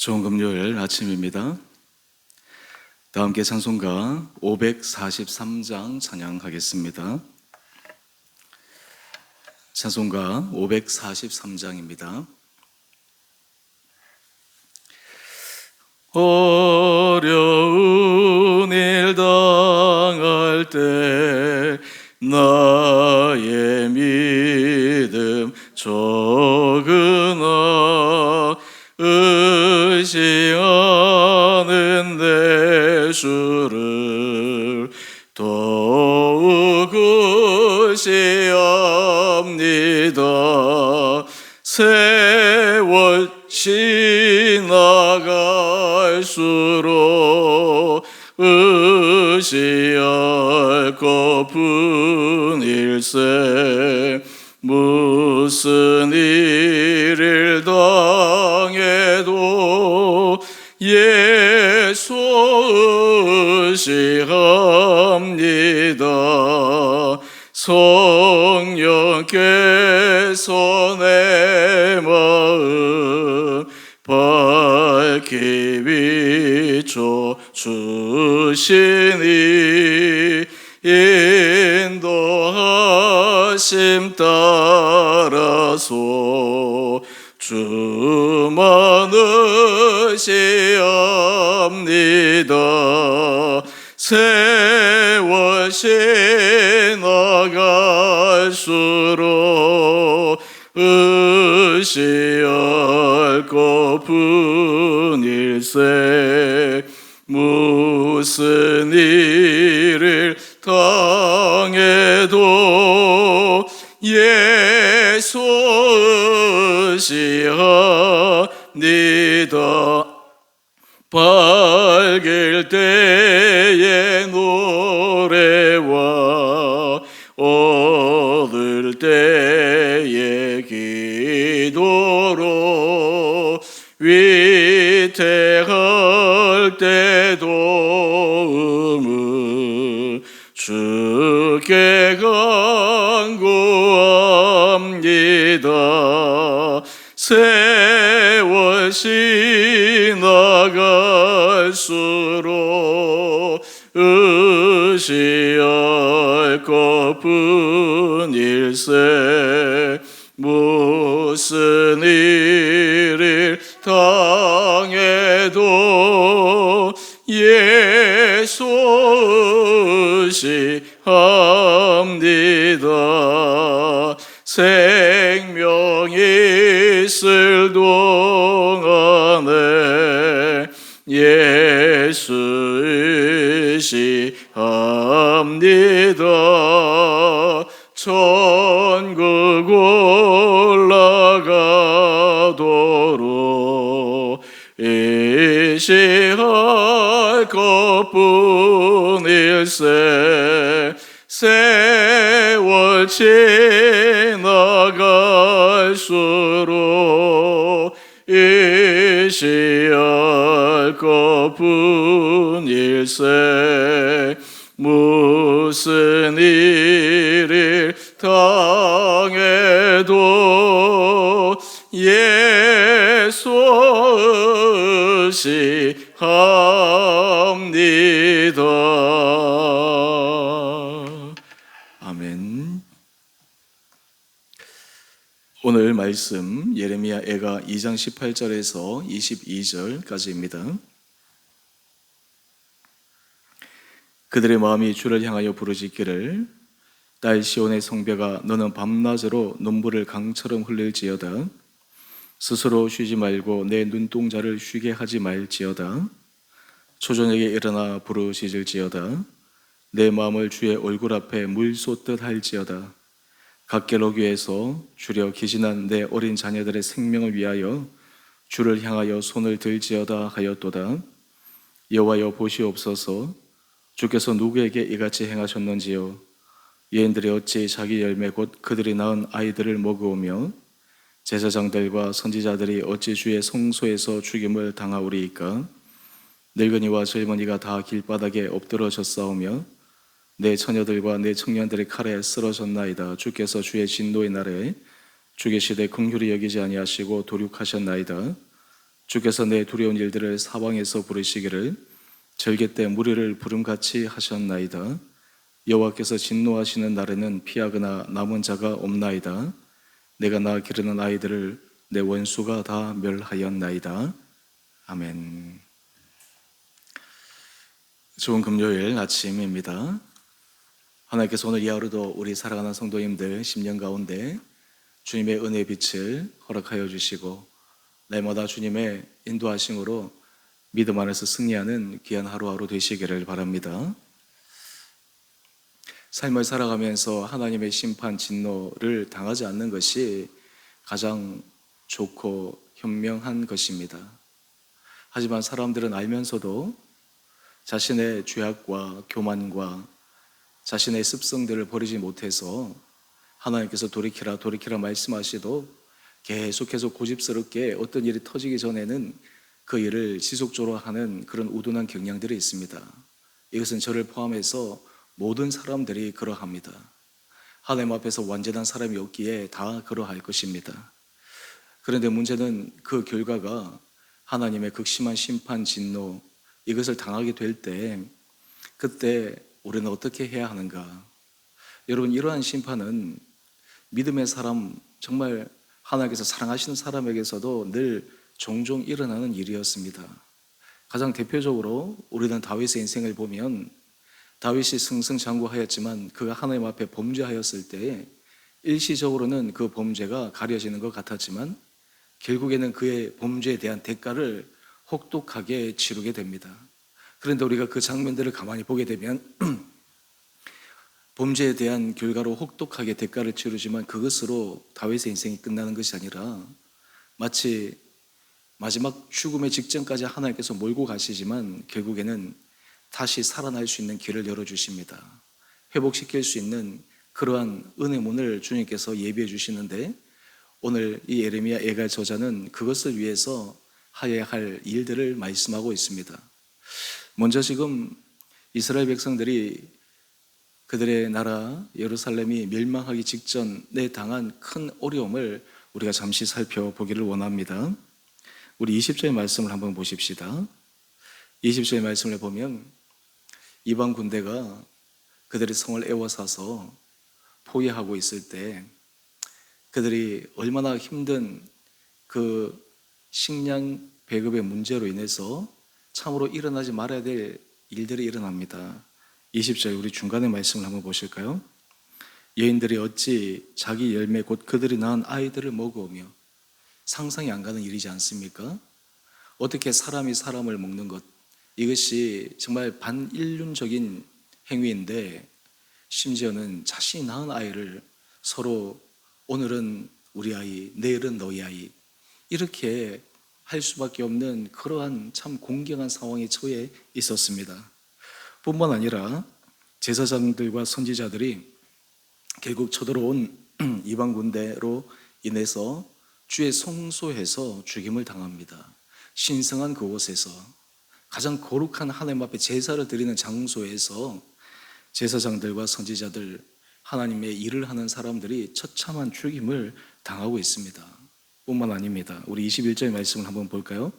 좋은 금요일 아침입니다. 다 함께 찬송가 543장 찬양하겠습니다. 찬송가 543장입니다. 어 의지하는 내 주를 주시니 얻을 때의 기도로 위태할 때도 음을 주께 간구합니다. 세월 지나갈수록 의지할 것뿐 일세 무슨 일을 당해도 예수 의시합니다. 생명이 있을 동 지나갈수록 의시할 것뿐 일세. 무슨 일을 당해도 예수 의시합 말씀 예레미야 애가 2장 18절에서 22절까지입니다. 그들의 마음이 주를 향하여 부르짖기를 딸 시온의 성벽아 너는 밤낮으로 눈물을 강처럼 흘릴지어다. 스스로 쉬지 말고 내 눈동자를 쉬게 하지 말지어다. 초저녁에 일어나 부르짖을지어다. 내 마음을 주의 얼굴 앞에 물 쏟듯 할지어다 각계로교에서 주려 기진한 내 어린 자녀들의 생명을 위하여 주를 향하여 손을 들지어다 하였도다. 여호와여 보시옵소서. 주께서 누구에게 이같이 행하셨는지요? 여인들이 어찌 자기 열매 곧 그들이 낳은 아이들을 먹으며 제사장들과 선지자들이 어찌 주의 성소에서 죽임을 당하오리이까? 늙은이와 젊은이가 다 길바닥에 엎드러졌사오며 내 처녀들과 내 청년들의 칼에 쓰러졌나이다 주께서 주의 진노의 날에 주계시되 긍휼히 여기지 아니하시고 도륙하셨나이다 주께서 내 두려운 일들을 사방에서 부르시기를 절개 때 무리를 부름같이 하셨나이다. 여호와께서 진노하시는 날에는 피하거나 남은 자가 없나이다. 내가 낳아 기르는 아이들을 내 원수가 다 멸하였나이다. 아멘. 좋은 금요일 아침입니다. 하나님께서 오늘 이 하루도 우리 사랑하는 성도님들 10년 가운데 주님의 은혜의 빛을 허락하여 주시고 날마다 주님의 인도하심으로 믿음 안에서 승리하는 귀한 하루하루 되시기를 바랍니다. 삶을 살아가면서 하나님의 심판 진노를 당하지 않는 것이 가장 좋고 현명한 것입니다. 하지만 사람들은 알면서도 자신의 죄악과 교만과 자신의 습성들을 버리지 못해서 하나님께서 돌이키라 돌이키라 말씀하시도 계속해서 고집스럽게 어떤 일이 터지기 전에는 그 일을 지속적으로 하는 그런 우둔한 경향들이 있습니다. 이것은 저를 포함해서 모든 사람들이 그러합니다. 하나님 앞에서 완전한 사람이 없기에 다 그러할 것입니다. 그런데 문제는 그 결과가 하나님의 극심한 심판, 진노 이것을 당하게 될 때 그때 우리는 어떻게 해야 하는가? 여러분 이러한 심판은 믿음의 사람 정말 하나님께서 사랑하시는 사람에게서도 늘 종종 일어나는 일이었습니다. 가장 대표적으로 우리는 다윗의 인생을 보면 다윗이 승승장구하였지만 그가 하나님 앞에 범죄하였을 때 일시적으로는 그 범죄가 가려지는 것 같았지만 결국에는 그의 범죄에 대한 대가를 혹독하게 치르게 됩니다. 그런데 우리가 그 장면들을 가만히 보게 되면 범죄에 대한 결과로 혹독하게 대가를 치르지만 그것으로 다윗의 인생이 끝나는 것이 아니라 마치 마지막 죽음의 직전까지 하나님께서 몰고 가시지만 결국에는 다시 살아날 수 있는 길을 열어주십니다. 회복시킬 수 있는 그러한 은혜 문을 주님께서 예비해 주시는데 오늘 이 예레미야 애갈 저자는 그것을 위해서 하여야 할 일들을 말씀하고 있습니다. 먼저 지금 이스라엘 백성들이 그들의 나라 예루살렘이 멸망하기 직전에 당한 큰 어려움을 우리가 잠시 살펴보기를 원합니다. 우리 20절의 말씀을 한번 보십시다. 20절의 말씀을 보면 이방 군대가 그들의 성을 에워싸서 포위하고 있을 때 그들이 얼마나 힘든 그 식량 배급의 문제로 인해서 참으로 일어나지 말아야 될 일들이 일어납니다. 20절 우리 중간의 말씀을 한번 보실까요? 여인들이 어찌 자기 열매 곧 그들이 낳은 아이들을 먹으며 상상이 안 가는 일이지 않습니까? 어떻게 사람이 사람을 먹는 것 이것이 정말 반인륜적인 행위인데 심지어는 자신이 낳은 아이를 서로 오늘은 우리 아이, 내일은 너희 아이 이렇게 할 수밖에 없는 그러한 참 공경한 상황에 처해 있었습니다. 뿐만 아니라 제사장들과 선지자들이 결국 쳐들어온 이방 군대로 인해서 주의 성소에서 죽임을 당합니다. 신성한 그곳에서 가장 거룩한 하나님 앞에 제사를 드리는 장소에서 제사장들과 선지자들 하나님의 일을 하는 사람들이 처참한 죽임을 당하고 있습니다. 뿐만 아닙니다. 우리 21절의 말씀을 한번 볼까요?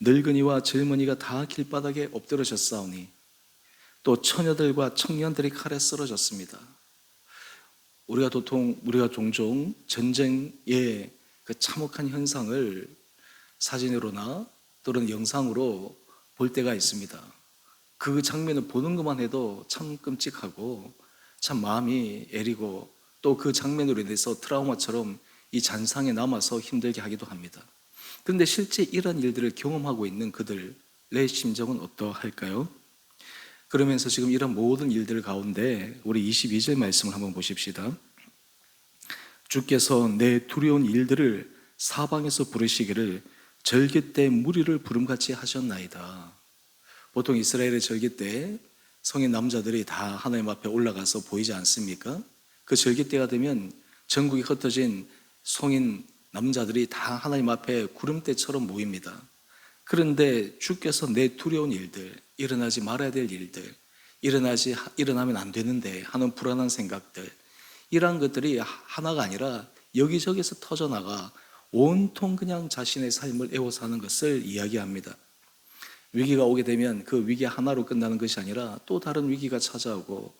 늙은이와 젊은이가 다 길바닥에 엎드러졌사오니 또 처녀들과 청년들이 칼에 쓰러졌습니다. 우리가 도통 우리가 종종 전쟁의 그 참혹한 현상을 사진으로나 또는 영상으로 볼 때가 있습니다. 그 장면을 보는 것만 해도 참 끔찍하고 참 마음이 애리고 또 그 장면으로 인해서 트라우마처럼 이 잔상에 남아서 힘들게 하기도 합니다. 그런데 실제 이런 일들을 경험하고 있는 그들의 심정은 어떠할까요? 그러면서 지금 이런 모든 일들 가운데 우리 22절 말씀을 한번 보십시다. 주께서 내 두려운 일들을 사방에서 부르시기를 절기 때 무리를 부름같이 하셨나이다. 보통 이스라엘의 절기 때 성인 남자들이 다 하나님 앞에 올라가서 보이지 않습니까? 그 절기 때가 되면 전국이 흩어진 성인 남자들이 다 하나님 앞에 구름대처럼 모입니다. 그런데 주께서 내 두려운 일들, 일어나지 말아야 될 일들, 일어나지 일어나면 안 되는데 하는 불안한 생각들, 이러한 것들이 하나가 아니라 여기저기서 터져 나가 온통 그냥 자신의 삶을 애워 사는 것을 이야기합니다. 위기가 오게 되면 그 위기 하나로 끝나는 것이 아니라 또 다른 위기가 찾아오고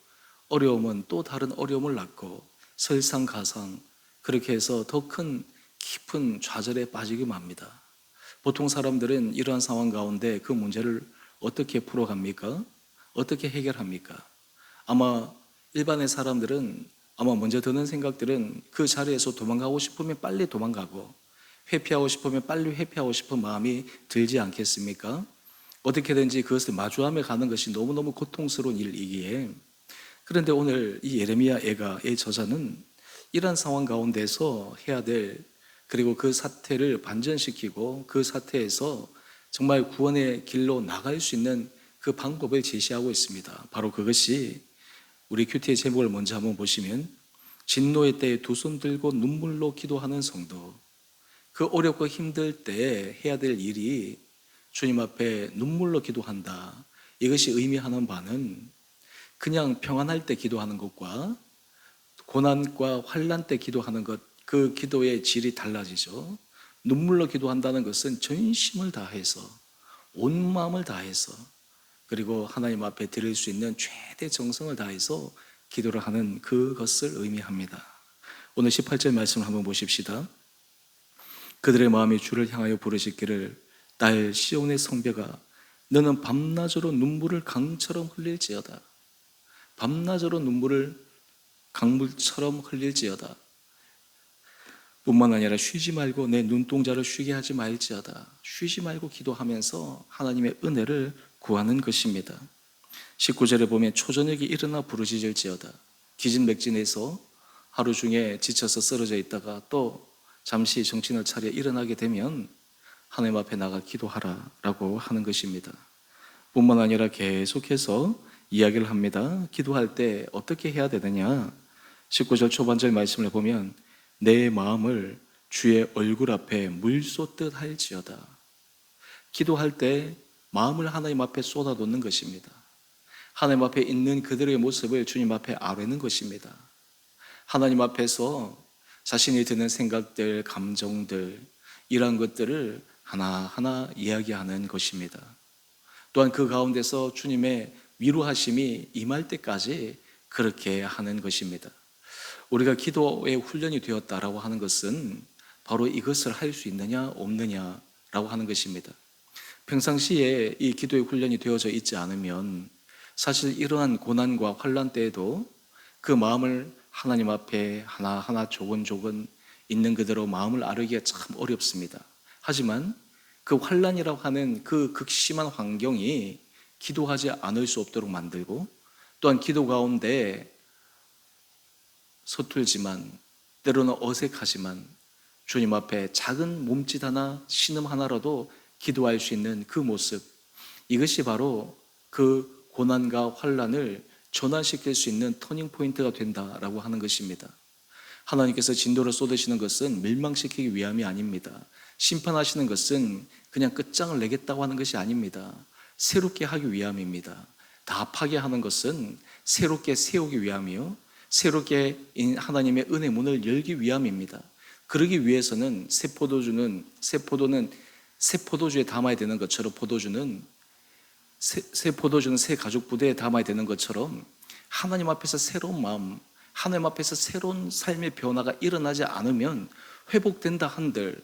어려움은 또 다른 어려움을 낳고 설상가상 그렇게 해서 더 큰 깊은 좌절에 빠지게 맙니다. 보통 사람들은 이러한 상황 가운데 그 문제를 어떻게 풀어갑니까? 어떻게 해결합니까? 아마 일반의 사람들은 아마 먼저 드는 생각들은 그 자리에서 도망가고 싶으면 빨리 도망가고 회피하고 싶으면 빨리 회피하고 싶은 마음이 들지 않겠습니까? 어떻게든지 그것을 마주하며 가는 것이 너무너무 고통스러운 일이기에 그런데 오늘 이 예레미야 애가의 저자는 이러한 상황 가운데서 해야 될 그리고 그 사태를 반전시키고 그 사태에서 정말 구원의 길로 나갈 수 있는 그 방법을 제시하고 있습니다. 바로 그것이 우리 큐티의 제목을 먼저 한번 보시면 진노의 때에 두 손 들고 눈물로 기도하는 성도 그 어렵고 힘들 때 해야 될 일이 주님 앞에 눈물로 기도한다. 이것이 의미하는 바는 그냥 평안할 때 기도하는 것과 고난과 환란 때 기도하는 것, 그 기도의 질이 달라지죠. 눈물로 기도한다는 것은 전심을 다해서 온 마음을 다해서 그리고 하나님 앞에 드릴 수 있는 최대 정성을 다해서 기도를 하는 그것을 의미합니다. 오늘 18절 말씀을 한번 보십시다. 그들의 마음이 주를 향하여 부르짖기를 딸 시온의 성벽아 너는 밤낮으로 눈물을 강처럼 흘릴지어다. 밤낮으로 눈물을 강물처럼 흘릴지어다. 뿐만 아니라 쉬지 말고 내 눈동자를 쉬게 하지 말지어다. 쉬지 말고 기도하면서 하나님의 은혜를 구하는 것입니다. 19절에 보면 초저녁이 일어나 부르짖을지어다. 기진맥진해서 하루 중에 지쳐서 쓰러져 있다가 또 잠시 정신을 차려 일어나게 되면 하나님 앞에 나가 기도하라라고 하는 것입니다. 뿐만 아니라 계속해서 이야기를 합니다. 기도할 때 어떻게 해야 되느냐? 19절 초반절 말씀을 보면 내 마음을 주의 얼굴 앞에 물 쏟듯 할지어다. 기도할 때 마음을 하나님 앞에 쏟아놓는 것입니다. 하나님 앞에 있는 그들의 모습을 주님 앞에 아뢰는 것입니다. 하나님 앞에서 자신이 드는 생각들, 감정들, 이러한 것들을 하나하나 이야기하는 것입니다. 또한 그 가운데서 주님의 위로하심이 임할 때까지 그렇게 하는 것입니다. 우리가 기도의 훈련이 되었다라고 하는 것은 바로 이것을 할 수 있느냐 없느냐라고 하는 것입니다. 평상시에 이 기도의 훈련이 되어져 있지 않으면 사실 이러한 고난과 환란 때에도 그 마음을 하나님 앞에 하나하나 조근조근 있는 그대로 마음을 아르기가 참 어렵습니다. 하지만 그 환란이라고 하는 그 극심한 환경이 기도하지 않을 수 없도록 만들고 또한 기도 가운데 서툴지만 때로는 어색하지만 주님 앞에 작은 몸짓 하나 신음 하나라도 기도할 수 있는 그 모습 이것이 바로 그 고난과 환란을 전환시킬 수 있는 터닝 포인트가 된다라고 하는 것입니다. 하나님께서 진도를 쏟으시는 것은 멸망시키기 위함이 아닙니다. 심판하시는 것은 그냥 끝장을 내겠다고 하는 것이 아닙니다. 새롭게 하기 위함입니다. 다 파괴하는 것은 새롭게 세우기 위함이요. 새롭게 하나님의 은혜 문을 열기 위함입니다. 그러기 위해서는 새 포도주는 새 포도는 새 포도주에 담아야 되는 것처럼 포도주는 새, 새 포도주는 새 가죽 부대에 담아야 되는 것처럼 하나님 앞에서 새로운 마음, 하나님 앞에서 새로운 삶의 변화가 일어나지 않으면 회복된다 한들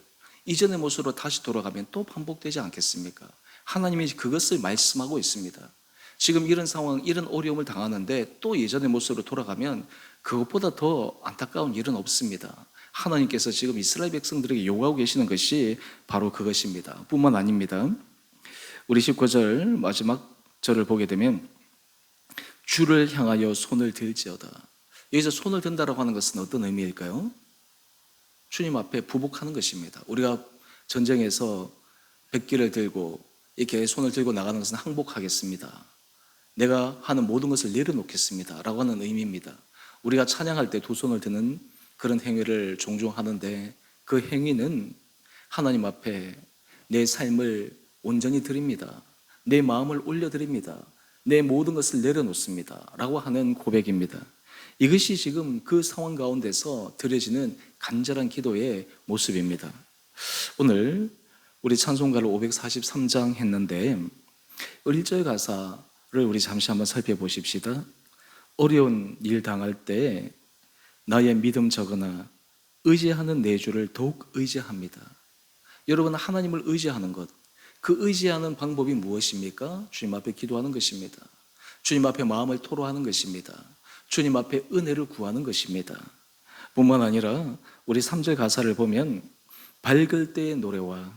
이전의 모습으로 다시 돌아가면 또 반복되지 않겠습니까? 하나님이 그것을 말씀하고 있습니다. 지금 이런 상황, 이런 어려움을 당하는데 또 예전의 모습으로 돌아가면 그것보다 더 안타까운 일은 없습니다. 하나님께서 지금 이스라엘 백성들에게 요구하고 계시는 것이 바로 그것입니다. 뿐만 아닙니다. 우리 19절 마지막 절을 보게 되면 주를 향하여 손을 들지어다. 여기서 손을 든다라고 하는 것은 어떤 의미일까요? 주님 앞에 부복하는 것입니다. 우리가 전쟁에서 백기를 들고 이렇게 손을 들고 나가는 것은 항복하겠습니다. 내가 하는 모든 것을 내려놓겠습니다. 라고 하는 의미입니다. 우리가 찬양할 때 두 손을 드는 그런 행위를 종종 하는데 그 행위는 하나님 앞에 내 삶을 온전히 드립니다. 내 마음을 올려드립니다. 내 모든 것을 내려놓습니다. 라고 하는 고백입니다. 이것이 지금 그 상황 가운데서 드려지는 간절한 기도의 모습입니다. 오늘 우리 찬송가를 543장 했는데 1절 가사를 우리 잠시 한번 살펴보십시다. 어려운 일 당할 때 나의 믿음 적으나 의지하는 내 주를 더욱 의지합니다. 여러분 하나님을 의지하는 것, 그 의지하는 방법이 무엇입니까? 주님 앞에 기도하는 것입니다. 주님 앞에 마음을 토로하는 것입니다. 주님 앞에 은혜를 구하는 것입니다. 뿐만 아니라 우리 3절 가사를 보면 밝을 때의 노래와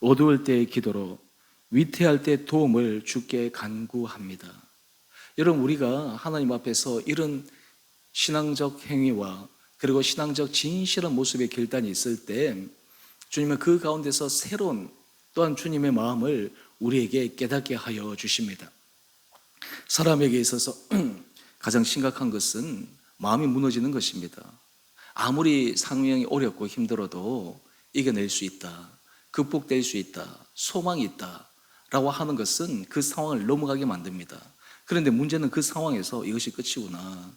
어두울 때의 기도로 위태할 때 도움을 주께 간구합니다. 여러분 우리가 하나님 앞에서 이런 신앙적 행위와 그리고 신앙적 진실한 모습의 결단이 있을 때 주님은 그 가운데서 새로운 또한 주님의 마음을 우리에게 깨닫게 하여 주십니다. 사람에게 있어서 가장 심각한 것은 마음이 무너지는 것입니다. 아무리 상황이 어렵고 힘들어도 이겨낼 수 있다. 극복될 수 있다. 소망이 있다. 라고 하는 것은 그 상황을 넘어가게 만듭니다. 그런데 문제는 그 상황에서 이것이 끝이구나.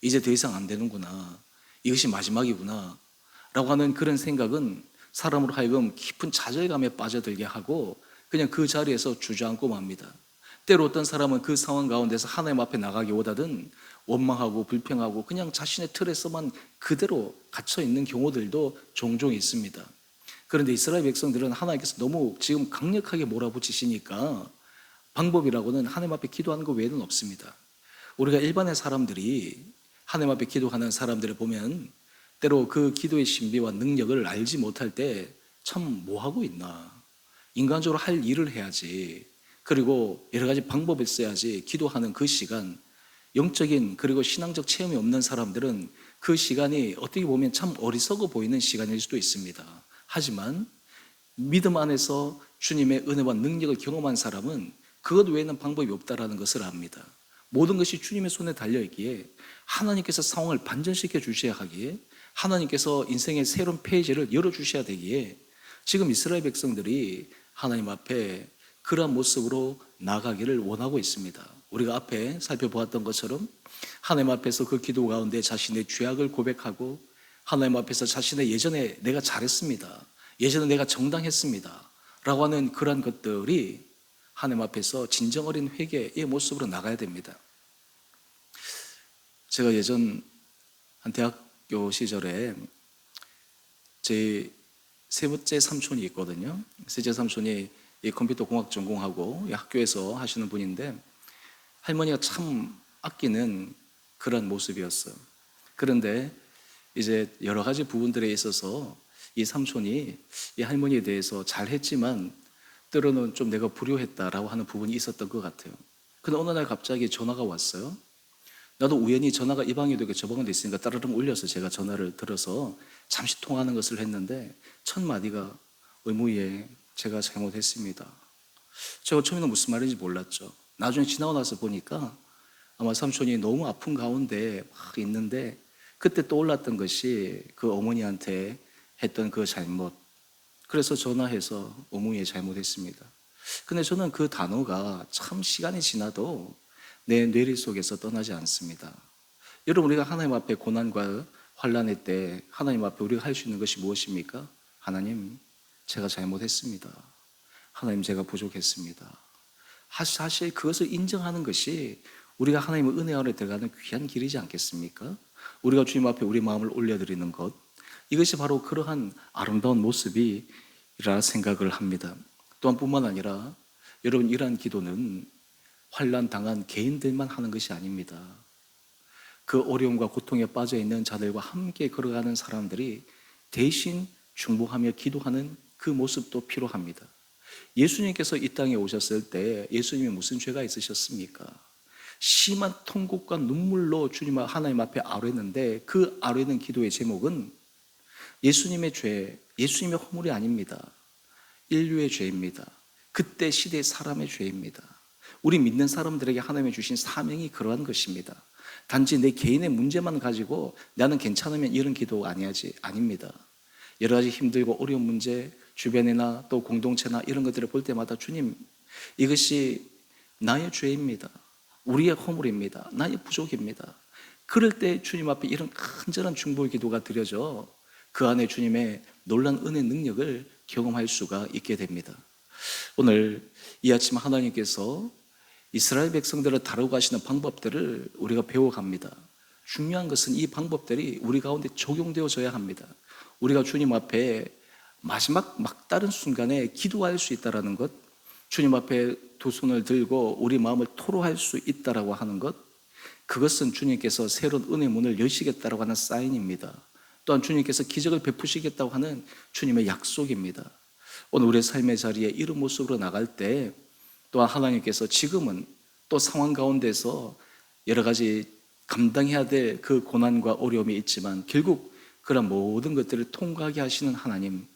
이제 더 이상 안 되는구나. 이것이 마지막이구나. 라고 하는 그런 생각은 사람으로 하여금 깊은 좌절감에 빠져들게 하고 그냥 그 자리에서 주저앉고 맙니다. 때로 어떤 사람은 그 상황 가운데서 하나님 앞에 나가기보다는 원망하고 불평하고 그냥 자신의 틀에서만 그대로 갇혀 있는 경우들도 종종 있습니다. 그런데 이스라엘 백성들은 하나님께서 너무 지금 강력하게 몰아붙이시니까 방법이라고는 하나님 앞에 기도하는 것 외에는 없습니다. 우리가 일반의 사람들이 하나님 앞에 기도하는 사람들을 보면 때로 그 기도의 신비와 능력을 알지 못할 때 참 뭐하고 있나. 인간적으로 할 일을 해야지. 그리고 여러 가지 방법을 써야지. 기도하는 그 시간, 영적인 그리고 신앙적 체험이 없는 사람들은 그 시간이 어떻게 보면 참 어리석어 보이는 시간일 수도 있습니다. 하지만 믿음 안에서 주님의 은혜와 능력을 경험한 사람은 그것 외에는 방법이 없다라는 것을 압니다. 모든 것이 주님의 손에 달려 있기에 하나님께서 상황을 반전시켜 주셔야 하기에 하나님께서 인생의 새로운 페이지를 열어 주셔야 되기에 지금 이스라엘 백성들이 하나님 앞에 그러한 모습으로 나가기를 원하고 있습니다. 우리가 앞에 살펴보았던 것처럼 하나님 앞에서 그 기도 가운데 자신의 죄악을 고백하고 하나님 앞에서 자신의 예전에 내가 잘했습니다. 예전에 내가 정당했습니다. 라고 하는 그러한 것들이 하나님 앞에서 진정 어린 회개의 모습으로 나가야 됩니다. 제가 예전 한 대학교 시절에 제 세 번째 삼촌이 있거든요. 셋째 삼촌이 이 컴퓨터 공학 전공하고 이 학교에서 하시는 분인데 할머니가 참 아끼는 그런 모습이었어요. 그런데 이제 여러 가지 부분들에 있어서 이 삼촌이 이 할머니에 대해서 잘했지만 때로는 좀 내가 불효했다라고 하는 부분이 있었던 것 같아요. 근데 어느 날 갑자기 전화가 왔어요. 나도 우연히 전화가 이 방에도 있고 저 방에도 있으니까 따르릉 울려서 제가 전화를 들어서 잠시 통화하는 것을 했는데 첫 마디가 의무에 제가 잘못했습니다. 제가 처음에는 무슨 말인지 몰랐죠. 나중에 지나고 나서 보니까 아마 삼촌이 너무 아픈 가운데 막 있는데 그때 떠올랐던 것이 그 어머니한테 했던 그 잘못. 그래서 전화해서 어머니의 잘못했습니다. 근데 저는 그 단어가 참 시간이 지나도 내 뇌리 속에서 떠나지 않습니다. 여러분 우리가 하나님 앞에 고난과 환란의 때 하나님 앞에 우리가 할 수 있는 것이 무엇입니까? 하나님 제가 잘못했습니다. 하나님 제가 부족했습니다. 사실 그것을 인정하는 것이 우리가 하나님의 은혜 아래 들어가는 귀한 길이지 않겠습니까? 우리가 주님 앞에 우리 마음을 올려드리는 것 이것이 바로 그러한 아름다운 모습이라 생각을 합니다. 또한 뿐만 아니라 여러분 이러한 기도는 환란 당한 개인들만 하는 것이 아닙니다. 그 어려움과 고통에 빠져 있는 자들과 함께 걸어가는 사람들이 대신 중보하며 기도하는 그 모습도 필요합니다. 예수님께서 이 땅에 오셨을 때 예수님이 무슨 죄가 있으셨습니까? 심한 통곡과 눈물로 주님 하나님 앞에 아뢰는데 그 아뢰는 기도의 제목은 예수님의 죄, 예수님의 허물이 아닙니다. 인류의 죄입니다. 그때 시대 사람의 죄입니다. 우리 믿는 사람들에게 하나님이 주신 사명이 그러한 것입니다. 단지 내 개인의 문제만 가지고 나는 괜찮으면 이런 기도 아니야지 아닙니다. 여러 가지 힘들고 어려운 문제 주변이나 또 공동체나 이런 것들을 볼 때마다 주님 이것이 나의 죄입니다. 우리의 허물입니다. 나의 부족입니다. 그럴 때 주님 앞에 이런 간절한 중보의 기도가 드려져 그 안에 주님의 놀란 은혜 능력을 경험할 수가 있게 됩니다. 오늘 이 아침 하나님께서 이스라엘 백성들을 다루고 하시는 방법들을 우리가 배워갑니다. 중요한 것은 이 방법들이 우리 가운데 적용되어져야 합니다. 우리가 주님 앞에 마지막 막다른 순간에 기도할 수 있다라는 것, 주님 앞에 두 손을 들고 우리 마음을 토로할 수 있다라고 하는 것, 그것은 주님께서 새로운 은혜 문을 여시겠다라고 하는 사인입니다. 또한 주님께서 기적을 베푸시겠다고 하는 주님의 약속입니다. 오늘 우리의 삶의 자리에 이런 모습으로 나갈 때 또한 하나님께서 지금은 또 상황 가운데서 여러 가지 감당해야 될 그 고난과 어려움이 있지만 결국 그런 모든 것들을 통과하게 하시는 하나님,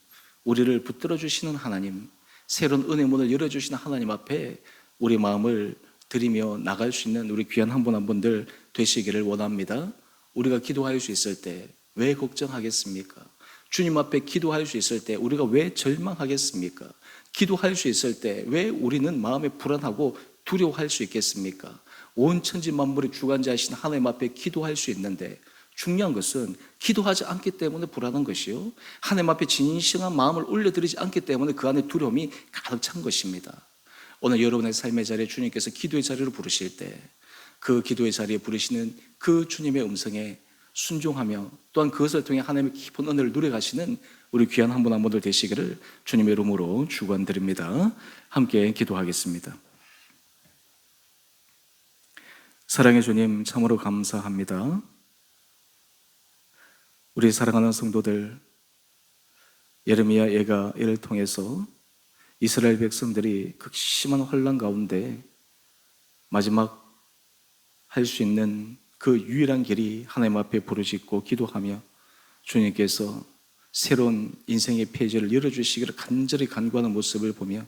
우리를 붙들어 주시는 하나님, 새로운 은혜 문을 열어 주시는 하나님 앞에 우리 마음을 드리며 나갈 수 있는 우리 귀한 한 분 한 분들 되시기를 원합니다. 우리가 기도할 수 있을 때 왜 걱정하겠습니까? 주님 앞에 기도할 수 있을 때 우리가 왜 절망하겠습니까? 기도할 수 있을 때 왜 우리는 마음에 불안하고 두려워할 수 있겠습니까? 온 천지 만물의 주관자이신 하나님 앞에 기도할 수 있는데 중요한 것은 기도하지 않기 때문에 불안한 것이요. 하나님 앞에 진실한 마음을 올려드리지 않기 때문에 그 안에 두려움이 가득 찬 것입니다. 오늘 여러분의 삶의 자리에 주님께서 기도의 자리로 부르실 때 그 기도의 자리에 부르시는 그 주님의 음성에 순종하며 또한 그것을 통해 하나님의 깊은 은혜를 누려가시는 우리 귀한 한 분 한 분들 되시기를 주님의 이름으로 축원드립니다. 함께 기도하겠습니다. 사랑의 주님 참으로 감사합니다. 우리 사랑하는 성도들 예레미야 예가 이를 통해서 이스라엘 백성들이 극심한 혼란 가운데 마지막 할 수 있는 그 유일한 길이 하나님 앞에 부르짖고 기도하며 주님께서 새로운 인생의 페이지를 열어주시기를 간절히 간구하는 모습을 보며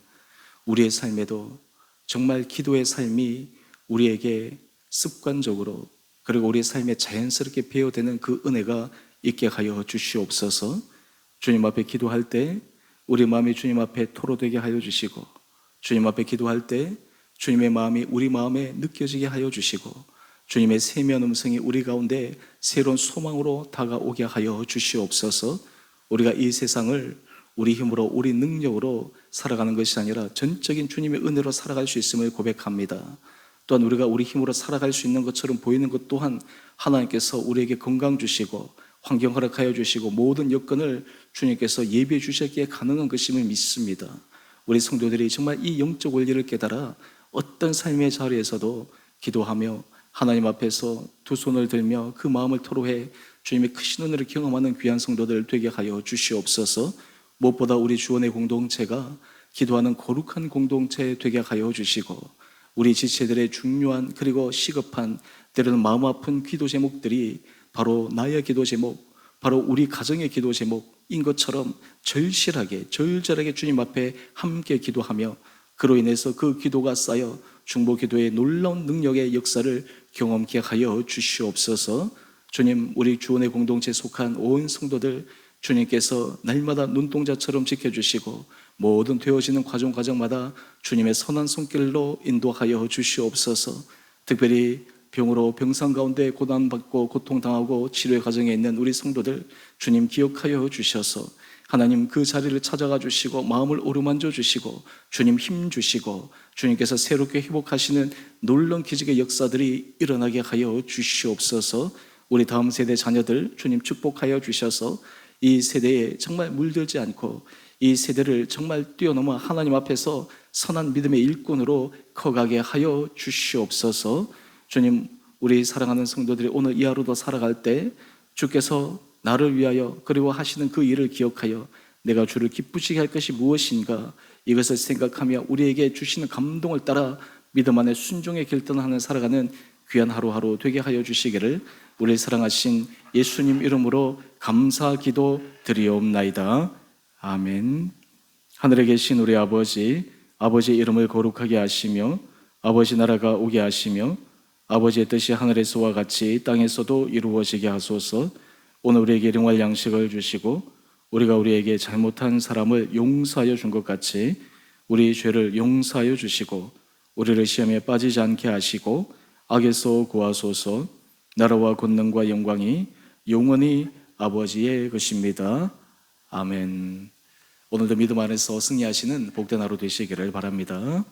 우리의 삶에도 정말 기도의 삶이 우리에게 습관적으로 그리고 우리의 삶에 자연스럽게 배어되는 그 은혜가 있게 하여 주시옵소서 주님 앞에 기도할 때 우리 마음이 주님 앞에 토로되게 하여 주시고 주님 앞에 기도할 때 주님의 마음이 우리 마음에 느껴지게 하여 주시고 주님의 세면 음성이 우리 가운데 새로운 소망으로 다가오게 하여 주시옵소서 우리가 이 세상을 우리 힘으로 우리 능력으로 살아가는 것이 아니라 전적인 주님의 은혜로 살아갈 수 있음을 고백합니다. 또한 우리가 우리 힘으로 살아갈 수 있는 것처럼 보이는 것 또한 하나님께서 우리에게 건강 주시고 환경 허락하여 주시고 모든 여건을 주님께서 예비해 주셨기에 가능한 것임을 믿습니다. 우리 성도들이 정말 이 영적 원리를 깨달아 어떤 삶의 자리에서도 기도하며 하나님 앞에서 두 손을 들며 그 마음을 토로해 주님의 크신 은혜를 경험하는 귀한 성도들 되게 하여 주시옵소서. 무엇보다 우리 주원의 공동체가 기도하는 거룩한 공동체 되게 하여 주시고 우리 지체들의 중요한 그리고 시급한 때로는 마음 아픈 기도 제목들이 바로 나의 기도 제목, 바로 우리 가정의 기도 제목인 것처럼 절실하게 절절하게 주님 앞에 함께 기도하며 그로 인해서 그 기도가 쌓여 중보 기도의 놀라운 능력의 역사를 경험케 하여 주시옵소서. 주님, 우리 주원의 공동체에 속한 온 성도들 주님께서 날마다 눈동자처럼 지켜주시고 모든 되어지는 과정 과정마다 주님의 선한 손길로 인도하여 주시옵소서. 특별히 병으로 병상 가운데 고난받고 고통당하고 치료의 과정에 있는 우리 성도들 주님 기억하여 주셔서 하나님 그 자리를 찾아가 주시고 마음을 오르만져 주시고 주님 힘 주시고 주님께서 새롭게 회복하시는 놀라운 기적의 역사들이 일어나게 하여 주시옵소서. 우리 다음 세대 자녀들 주님 축복하여 주셔서 이 세대에 정말 물들지 않고 이 세대를 정말 뛰어넘어 하나님 앞에서 선한 믿음의 일꾼으로 커가게 하여 주시옵소서. 주님, 우리 사랑하는 성도들이 오늘 이 하루도 살아갈 때 주께서 나를 위하여 그리고 하시는 그 일을 기억하여 내가 주를 기쁘시게 할 것이 무엇인가 이것을 생각하며 우리에게 주시는 감동을 따라 믿음 안에 순종의 길 떠나는 살아가는 귀한 하루하루 되게 하여 주시기를 우리 사랑하신 예수님 이름으로 감사 기도 드리옵나이다. 아멘. 하늘에 계신 우리 아버지, 아버지의 이름을 거룩하게 하시며 아버지 나라가 오게 하시며 아버지의 뜻이 하늘에서와 같이 땅에서도 이루어지게 하소서. 오늘 우리에게 일용할 양식을 주시고 우리가 우리에게 잘못한 사람을 용서하여 준 것 같이 우리 죄를 용서하여 주시고 우리를 시험에 빠지지 않게 하시고 악에서 구하소서 나라와 권능과 영광이 영원히 아버지의 것입니다. 아멘. 오늘도 믿음 안에서 승리하시는 복된 하루 되시기를 바랍니다.